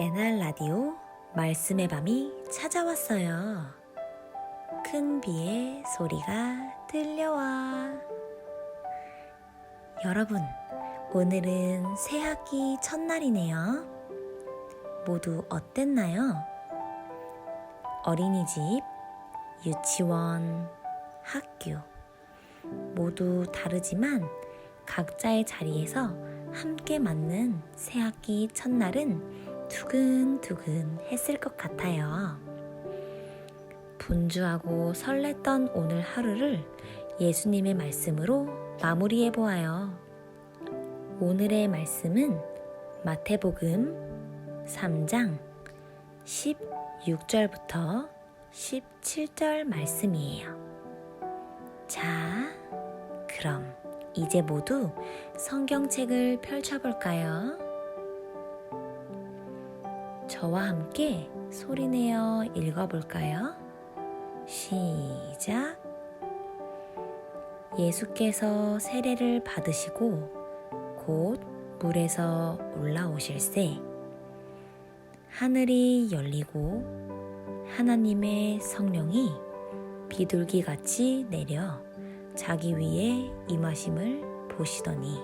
NR 라디오 말씀의 밤이 찾아왔어요. 큰 비의 소리가 들려와. 여러분, 오늘은 새 학기 첫날이네요. 모두 어땠나요? 어린이집, 유치원, 학교. 모두 다르지만 각자의 자리에서 함께 맞는 새 학기 첫날은 두근두근 했을 것 같아요. 분주하고 설렜던 오늘 하루를 예수님의 말씀으로 마무리해 보아요. 오늘의 말씀은 마태복음 3장 16절부터 17절 말씀이에요. 자, 그럼 이제 모두 성경책을 펼쳐볼까요? 저와 함께 소리내어 읽어볼까요? 시작. 예수께서 세례를 받으시고 곧 물에서 올라오실세. 하늘이 열리고 하나님의 성령이 비둘기 같이 내려 자기 위에 임하심을 보시더니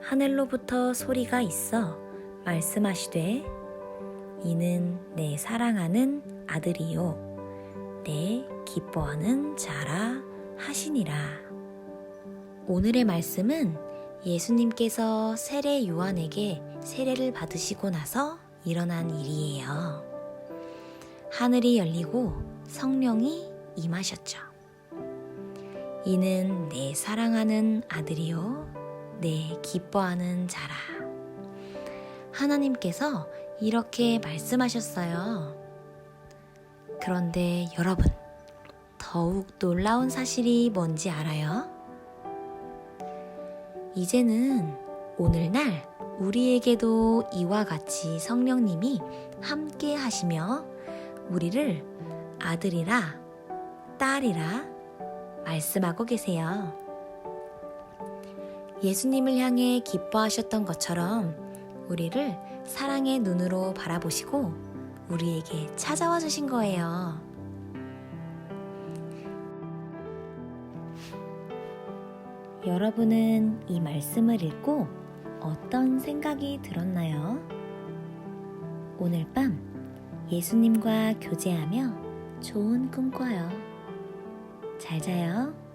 하늘로부터 소리가 있어 말씀하시되 이는 내 사랑하는 아들이요 내 기뻐하는 자라 하시니라 오늘의 말씀은 예수님께서 세례 요한에게 세례를 받으시고 나서 일어난 일이에요. 하늘이 열리고 성령이 임하셨죠. 이는 내 사랑하는 아들이요, 내 기뻐하는 자라. 하나님께서 이렇게 말씀하셨어요. 그런데 여러분, 더욱 놀라운 사실이 뭔지 알아요? 이제는 오늘날 우리에게도 이와 같이 성령님이 함께 하시며 우리를 아들이라 딸이라 말씀하고 계세요. 예수님을 향해 기뻐하셨던 것처럼 우리를 사랑의 눈으로 바라보시고 우리에게 찾아와 주신 거예요. 여러분은 이 말씀을 읽고 어떤 생각이 들었나요? 오늘 밤 예수님과 교제하며 좋은 꿈 꿔요. 잘 자요.